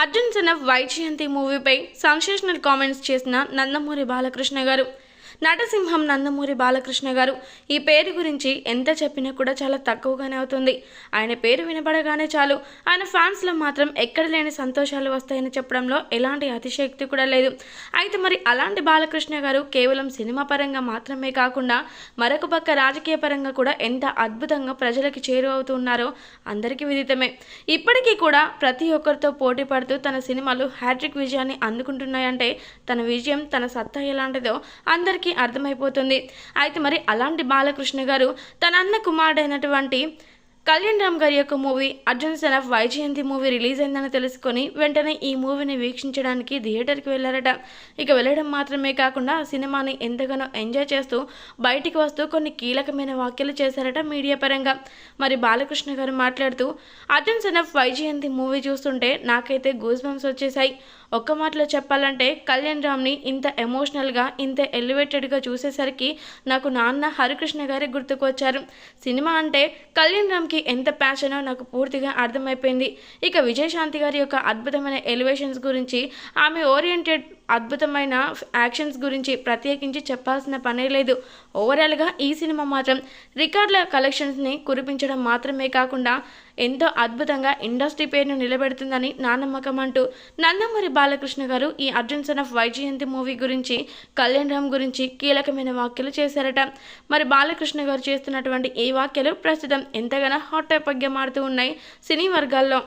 Arjun son of Vyjayanthi మూవీపై sensational comments చేసిన నందమూరి బాలకృష్ణ గారు. నటసింహం నందమూరి బాలకృష్ణ గారు. ఈ పేరు గురించి ఎంత చెప్పినా కూడా చాలా తక్కువగానే అవుతుంది. ఆయన పేరు వినపడగానే చాలు. ఆయన ఫ్యాన్స్లో మాత్రం ఎక్కడ లేని సంతోషాలు వస్తాయని చెప్పడంలో ఎలాంటి అతిశక్తి కూడా లేదు. అయితే మరి అలాంటి బాలకృష్ణ గారు కేవలం సినిమా పరంగా మాత్రమే కాకుండా మరొక పక్క రాజకీయ పరంగా కూడా ఎంత అద్భుతంగా ప్రజలకి చేరువవుతున్నారో అందరికీ విదితమే. ఇప్పటికీ కూడా ప్రతి ఒక్కరితో పోటీ పడుతూ తన సినిమాలు హ్యాట్రిక్ విజయాన్ని అందుకుంటున్నాయంటే తన విజయం తన సత్తా ఎలాంటిదో అందరికీ అర్థమైపోతుంది. అయితే మరి అలాంటి బాలకృష్ణ గారు తన అన్న కుమారుడైనటువంటి కళ్యాణ్ రామ్ గారి యొక్క movie Arjun son of Vyjayanthi movie release అయిందని తెలుసుకొని వెంటనే ఈ మూవీని వీక్షించడానికి థియేటర్కి వెళ్ళారట. ఇక వెళ్ళడం మాత్రమే కాకుండా సినిమాని ఎంతగానో ఎంజాయ్ చేస్తూ బయటికి వస్తూ కొన్ని కీలకమైన వ్యాఖ్యలు చేశారట మీడియా పరంగా. మరి బాలకృష్ణ గారు మాట్లాడుతూ Arjun son of Vyjayanthi movie చూస్తుంటే నాకైతే గూస్ బంప్స్ వచ్చేసాయి ఒక్క మాటలో చెప్పాలంటే కళ్యాణ్ రామ్ని ఇంత ఎమోషనల్గా ఇంత ఎలివేటెడ్గా చూసేసరికి నాకు నాన్న హరికృష్ణ గారే గుర్తుకు వచ్చారు సినిమా అంటే కళ్యాణ్ రామ్ రామ్కి ఎంత ప్యాషనో నాకు పూర్తిగా అర్థమైపోయింది. ఇక విజయశాంతి గారి యొక్క అద్భుతమైన ఎలివేషన్స్ గురించి ఆమె ఓరియంటెడ్ అద్భుతమైన యాక్షన్స్ గురించి ప్రత్యేకించి చెప్పాల్సిన పనే లేదు. ఓవరాల్గా ఈ సినిమా మాత్రం రికార్డుల కలెక్షన్స్ని కురిపించడం మాత్రమే కాకుండా ఎంతో అద్భుతంగా ఇండస్ట్రీ పేరును నిలబెడుతుందని నా నమ్మకం అంటూ నందమూరి బాలకృష్ణ గారు ఈ Arjun son of Vyjayanthi movie గురించి కళ్యాణ్ రామ్ గురించి కీలకమైన వ్యాఖ్యలు చేశారట. మరి బాలకృష్ణ గారు చేస్తున్నటువంటి ఈ వ్యాఖ్యలు ప్రస్తుతం ఎంతగానో హాట్ టాపిక్గా మారుతూ ఉన్నాయి సినీ వర్గాల్లో.